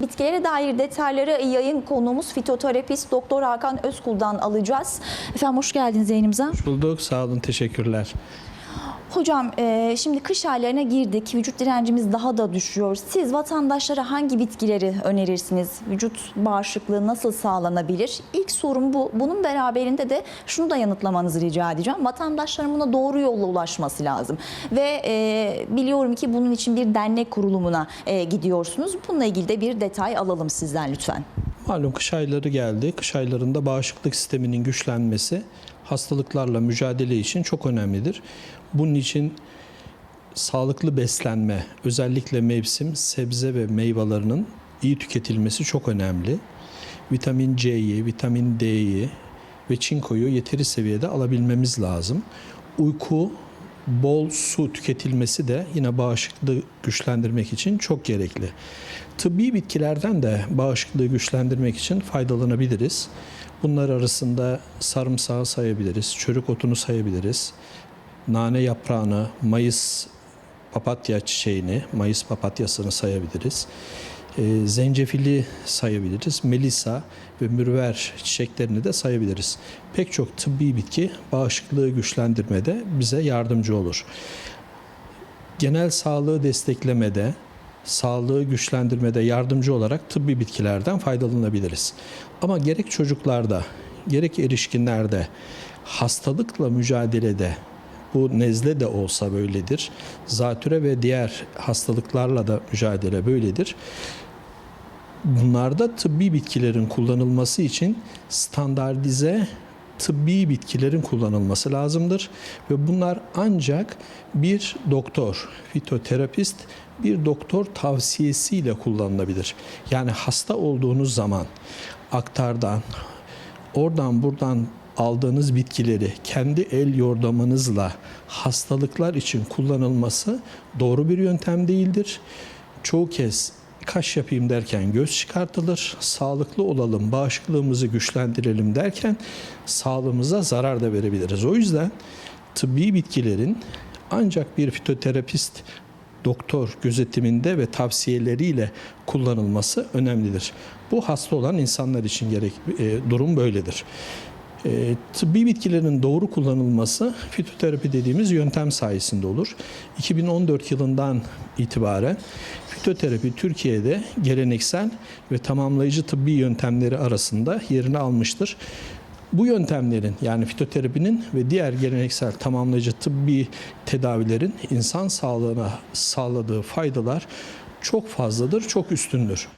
Bitkilere dair detayları yayın konuğumuz fitoterapist Doktor Hakan Özkul'dan alacağız. Efendim hoş geldiniz yayınımıza. Bulduk. Sağ olun. Teşekkürler. Hocam e, şimdi kış aylarına girdik. Vücut direncimiz daha da düşüyor. Siz vatandaşlara hangi bitkileri önerirsiniz? Vücut bağışıklığı nasıl sağlanabilir? İlk sorum bu. Bunun beraberinde de şunu da yanıtlamanızı rica edeceğim. Vatandaşların buna doğru yolla ulaşması lazım. Ve e, biliyorum ki bunun için bir dernek kurulumuna e, gidiyorsunuz. Bununla ilgili de bir detay alalım sizden lütfen. Malum kış ayları geldi. Kış aylarında bağışıklık sisteminin güçlenmesi hastalıklarla mücadele için çok önemlidir. Bunun için sağlıklı beslenme, özellikle mevsim sebze ve meyvelerinin iyi tüketilmesi çok önemli. Vitamin C'yi, vitamin D'yi ve çinkoyu yeteri seviyede alabilmemiz lazım. Uyku, bol su tüketilmesi de yine bağışıklığı güçlendirmek için çok gerekli. Tıbbi bitkilerden de bağışıklığı güçlendirmek için faydalanabiliriz. Bunlar arasında sarımsağı sayabiliriz, çörük otunu sayabiliriz, nane yaprağını, mayıs papatya çiçeğini, mayıs papatyasını sayabiliriz. E, zencefili sayabiliriz. Melisa ve mürver çiçeklerini de sayabiliriz. Pek çok tıbbi bitki bağışıklığı güçlendirmede bize yardımcı olur. Genel sağlığı desteklemede, sağlığı güçlendirmede yardımcı olarak tıbbi bitkilerden faydalanabiliriz. Ama gerek çocuklarda, gerek erişkinlerde hastalıkla mücadelede bu nezle de olsa böyledir. Zatüre ve diğer hastalıklarla da mücadele böyledir. Bunlarda tıbbi bitkilerin kullanılması için standartize tıbbi bitkilerin kullanılması lazımdır ve bunlar ancak bir doktor, fitoterapist bir doktor tavsiyesiyle kullanılabilir. Yani hasta olduğunuz zaman aktardan, oradan buradan aldığınız bitkileri kendi el yordamınızla hastalıklar için kullanılması doğru bir yöntem değildir. Çoğu kez kaş yapayım derken göz çıkartılır. Sağlıklı olalım, bağışıklığımızı güçlendirelim derken sağlığımıza zarar da verebiliriz. O yüzden tıbbi bitkilerin ancak bir fitoterapist doktor gözetiminde ve tavsiyeleriyle kullanılması önemlidir. Bu hasta olan insanlar için gerek e, durum böyledir. E, tıbbi bitkilerin doğru kullanılması fitoterapi dediğimiz yöntem sayesinde olur. 2014 yılından itibaren fitoterapi Türkiye'de geleneksel ve tamamlayıcı tıbbi yöntemleri arasında yerini almıştır. Bu yöntemlerin yani fitoterapinin ve diğer geleneksel tamamlayıcı tıbbi tedavilerin insan sağlığına sağladığı faydalar çok fazladır, çok üstündür.